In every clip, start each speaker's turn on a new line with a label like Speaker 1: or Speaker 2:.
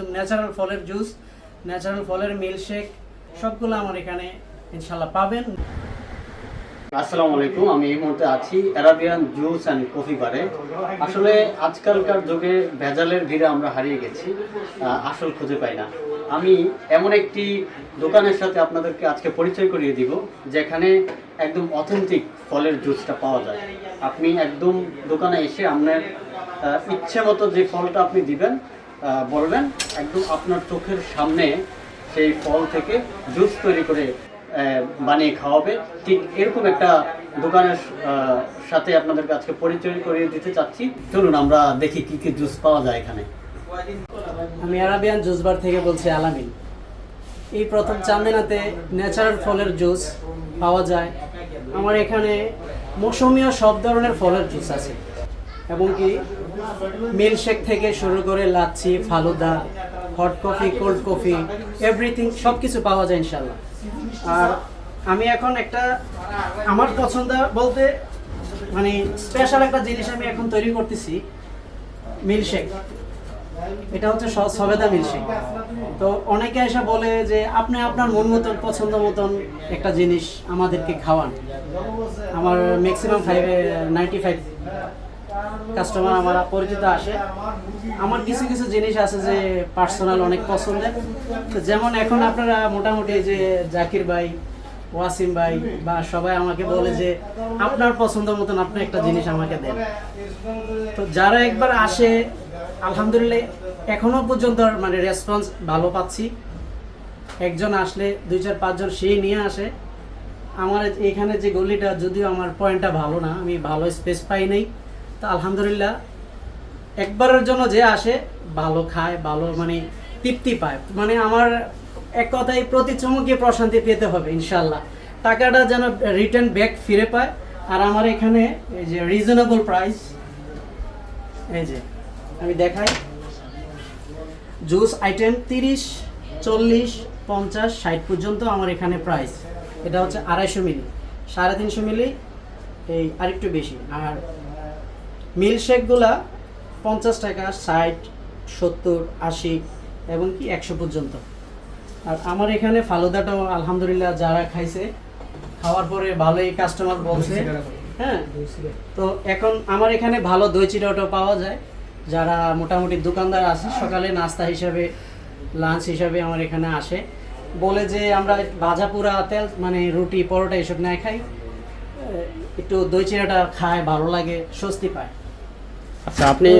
Speaker 1: একদম ন্যাচারাল ফলের juice natural ফলের মিল্কশেক সবগুলো আমার এখানে ইনশাল্লাহ পাবেন।
Speaker 2: আসসালামু আলাইকুম, আমি এই মুহূর্তে আছি অ্যারাবিয়ান জুস অ্যান্ড কফি বারে আসলে আজকালকার যুগে ভেজালের ভিড়ে আমরা হারিয়ে গেছি আসল খুঁজে পাই না। আমি এমন একটি দোকানের সাথে আপনাদেরকে আজকে পরিচয় করিয়ে দিব, যেখানে একদম অথেন্টিক ফলের জুসটা পাওয়া যায়। আপনি একদম দোকানে এসে আপনার ইচ্ছে মতো যে ফলটা আপনি দিবেন বলবেন একদম আপনার চোখের সামনে সেই ফল থেকে জুস তৈরি করে বানিয়ে খাওয়াবে। ঠিক এরকম একটা দোকানের সাথে আপনাদের আজকে পরিচয় করিয়ে দিতে চাচ্ছি। চলুন, আমরা দেখি কি কি জুস পাওয়া যায় এখানে।
Speaker 1: আমি আরাবিয়ান জুস বার থেকে বলছি আলামিন। এই প্রথম চান্দিনাতে ন্যাচারাল ফলের জুস পাওয়া যায়। আমার এখানে মৌসুমীয় সব ধরনের ফলের জুস আছে। এবং কি মিল্কশেক থেকে শুরু করে lassi, falooda hot coffee cold coffee everything সব কিছু পাওয়া যায় ইনশাল্লাহ আর আমি এখন একটা, আমার পছন্দ বলতে মানে স্পেশাল একটা জিনিস আমি এখন তৈরি করতেছি, মিল্কশেক। এটা হচ্ছে সবেদা মিল্কশেক। তো অনেকে এসে বলে যে, আপনি আপনার মন মতন, পছন্দ মতন একটা জিনিস আমাদেরকে খাওয়ান। আমার ম্যাক্সিমাম ফাইভে নাইনটি ফাইভ কাস্টমার আমার পরিচিত আসে। আমার কিছু কিছু জিনিস আছে যে পার্সোনাল অনেক পছন্দের। যেমন এখন আপনারা মোটামুটি যে জাকির ভাই, ওয়াসিম ভাই বা সবাই আমাকে বলে যে, আপনার পছন্দ মতন আপনি একটা জিনিস আমাকে দেন। তো যারা একবার আসে, আলহামদুলিল্লাহ, এখনও পর্যন্ত মানে রেসপন্স ভালো পাচ্ছি। একজন আসলে দুই চার পাঁচজন সেই নিয়ে আসে। আমার এখানে যে গলিটা, যদিও আমার পয়েন্টটা ভালো না, আমি ভালো স্পেস পাই নাই। তো আলহামদুলিল্লাহ, একবারের জন্য যে আসে, ভালো খায়, ভালো মানে তৃপ্তি পায়। মানে আমার এক কথায় প্রতি চমকে প্রশান্তি পেতে হবে ইনশাল্লাহ টাকাটা যেন রিটার্ন ব্যাক ফিরে পায়। আর আমার এখানে এই যে রিজনেবল প্রাইস এই যে আমি দেখাই। জুস আইটেম তিরিশ, চল্লিশ, পঞ্চাশ, ষাট পর্যন্ত আমার এখানে প্রাইস এটা হচ্ছে আড়াইশো মিলি, সাড়ে তিনশো মিলি, এই আরেকটু বেশি। আর মিল্কশেকগুলা পঞ্চাশ টাকা ষাট সত্তর আশি এবং কি একশো পর্যন্ত। আর আমার এখানে ফালুদাটাও আলহামদুলিল্লাহ যারা খাইছে খাওয়ার পরে ভালোই কাস্টমার বলছে। হ্যাঁ। তো এখন আমার এখানে ভালো দই চিড়াটাও পাওয়া যায়। যারা মোটামুটি দোকানদার আছে সকালে নাস্তা হিসাবে লাঞ্চ হিসাবে আমার এখানে আসে। বলে যে আমরা ভাজা পুরা তেল মানে রুটি পরোটা এসব না খাই। একটু দই চিড়াটা খায় ভালো লাগে স্বস্তি পায়।
Speaker 2: আচ্ছা আপনি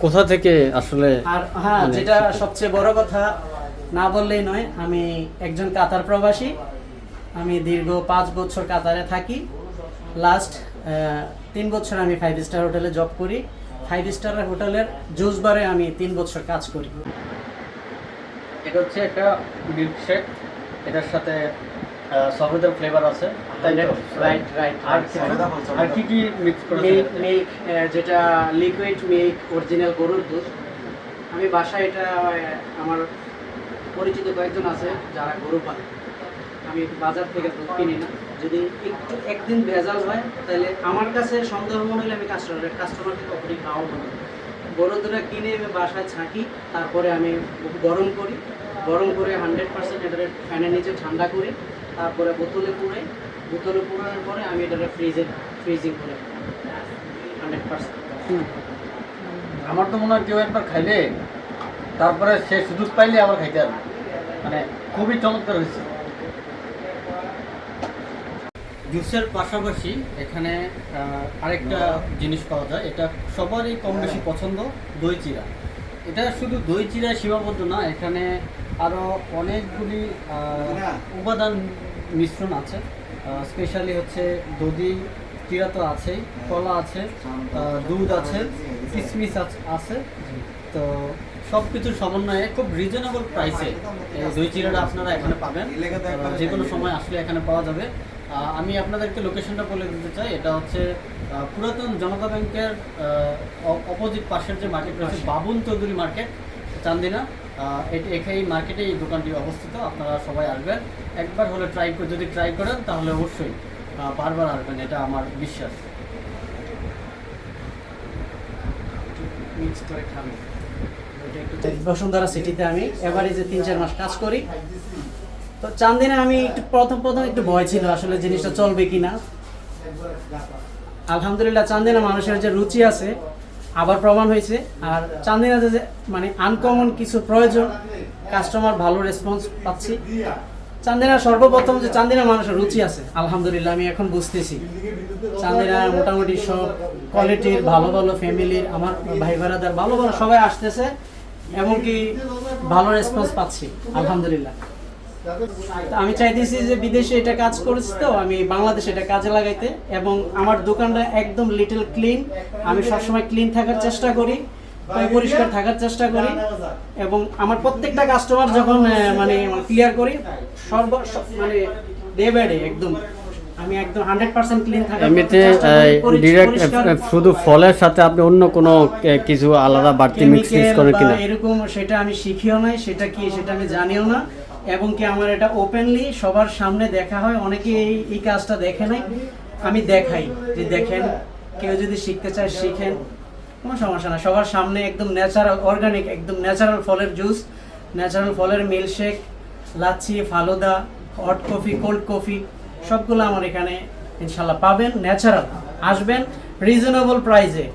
Speaker 2: কোথা থেকে আসলে
Speaker 1: আর হ্যাঁ
Speaker 2: মানে-
Speaker 1: যেটা সবচেয়ে বড় কথা না বললেই নয় আমি একজন কাতার প্রবাসী। আমি দীর্ঘ পাঁচ বছর কাতারে থাকি। লাস্ট তিন বছর আমি ফাইভ স্টার হোটেলে জব করি। ফাইভ স্টার হোটেলের জুস বারে আমি তিন বছর কাজ করি।
Speaker 2: এটা হচ্ছে একটা মিল্কশেক এটার সাথে সফেদার ফ্লেভার আছে।
Speaker 1: রাইট রাইট
Speaker 2: আর কি কি মিক্স করে
Speaker 1: মিল্ক যেটা লিকুইড মিল্ক অরিজিনাল গরুর দুধ। আমি বাসায় এটা আমার পরিচিত কয়েকজন আছে যারা গরু পালে। আমি বাজার থেকে দুধ কিনি না। যদি একটু একদিন ভেজাল হয় তাহলে আমার কাছে সন্দেহ মনে হলে আমি কাস্টমার কাস্টমারকে কখনই খাওয়াবো না। গরু দুটা কিনে আমি বাসায় ছাঁকি তারপরে আমি গরম করি। গরম করে হান্ড্রেড পার্সেন্ট এটা ফ্যানের নিচে ঠান্ডা করি। তারপরে বোতলে পুড়ে বোতলে পুরানোর পরে আমি এটা ফ্রিজে ফ্রিজিং করে হান্ড্রেড পার্সেন্ট
Speaker 2: আমার তো মনে হয় কেউ একবার খাইলে তারপরে সে সুযোগ পাইলে আবার খাইতে পারবে। মানে খুবই চমৎকার হয়েছে। জুসের পাশাপাশি এখানে আরেকটা জিনিস পাওয়া যায়। এটা সবারই কম বেশি পছন্দ দই চিরা। এটা শুধু দই চিরা সীমাবদ্ধ না এখানে আরও অনেকগুলি উপাদান মিশ্রণ আছে। স্পেশালি হচ্ছে দধি চিরা তো আছেই কলা আছে দুধ আছে কিশমিশ আছে- তো সব কিছুর সমন্বয়ে খুব রিজনেবল প্রাইসে এই দই চিরাটা আপনারা এখানে পাবেন। যে কোনো সময় আসলে এখানে পাওয়া যাবে। আমি আপনাদেরকে লোকেশনটা বলে দিতে চাই এটা হচ্ছে পুরাতন জনতা ব্যাংকের অপোজিট পাশের যে মার্কেট রয়েছে বাবুন চৌধুরী মার্কেট চান্দিনা। এটি এখানে এই মার্কেটে এই দোকানটি অবস্থিত আপনারা সবাই আসবেন। একবার হলে ট্রাই করে যদি ট্রাই করেন তাহলে অবশ্যই বারবার আসবেন এটা আমার বিশ্বাস।
Speaker 1: মিক্স করে খাবে। বসুন্ধরা সিটিতে আমি এভারেজে তিন চার মাস কাজ করি। তো চান্দিনা আমি একটু প্রথম প্রথম একটু ভয় ছিল আসলে জিনিসটা চলবে কিনা। আলহামদুলিল্লাহ চান্দিনা মানুষের যে রুচি আছে আবার প্রমাণ হয়েছে। আর চান্দিনাতে যে মানে আনকমন কিছু প্রয়োজন কাস্টমার ভালো রেসপন্স পাচ্ছি। চান্দিনা সর্বপ্রথম যে চান্দিনা মানুষের রুচি আছে, আলহামদুলিল্লাহ, আমি এখন বুঝতেছি। চান্দিনা মোটামুটি সব কোয়ালিটির ভালো ভালো ফ্যামিলির আমার ভাই ভাড়াদার ভালো ভালো সবাই আসতেছে, এমনকি ভালো রেসপন্স পাচ্ছি, আলহামদুলিল্লাহ। আমি চাইতেছি যে বিদেশে এটা কাজ করেছি তো আমি বাংলাদেশে এটা কাজে লাগাইতে। এবং আমার দোকানটা একদম লিটল ক্লিন আমি সবসময় ক্লিন থাকার চেষ্টা করি পরিষ্কার থাকার চেষ্টা করি। এবং আমার প্রত্যেকটা কাস্টমার যখন মানে ক্লিয়ার করি সর্ব মানে ডে বাই ডে একদম। আমি একদম হান্ড্রেড পার্সেন্ট ক্লিন থাকি
Speaker 3: এমনিতে ডিরেক্ট শুধু ফলের সাথে আপনি অন্য কোনো কিছু আলাদা বাড়তি মিক্স
Speaker 1: chemical
Speaker 3: করেন কিনা?
Speaker 1: এরকম সেটা আমি শিখিও নাই সেটা কি সেটা আমি জানিও না। এবং কি আমার এটা ওপেনলি সবার সামনে দেখা হয়, অনেকে এই এই কাজটা দেখে নাই। আমি দেখাই যে দেখেন, কেউ যদি শিখতে চায় শিখেন, কোনো সমস্যা না সবার সামনে একদম ন্যাচারাল অর্গানিক একদম ন্যাচারাল ফলের জুস ন্যাচারাল ফলের milkshake lassi, falooda hot coffee cold coffee সবগুলো আমার এখানে ইনশাল্লাহ পাবেন ন্যাচারাল আসবেন রিজনেবল প্রাইসে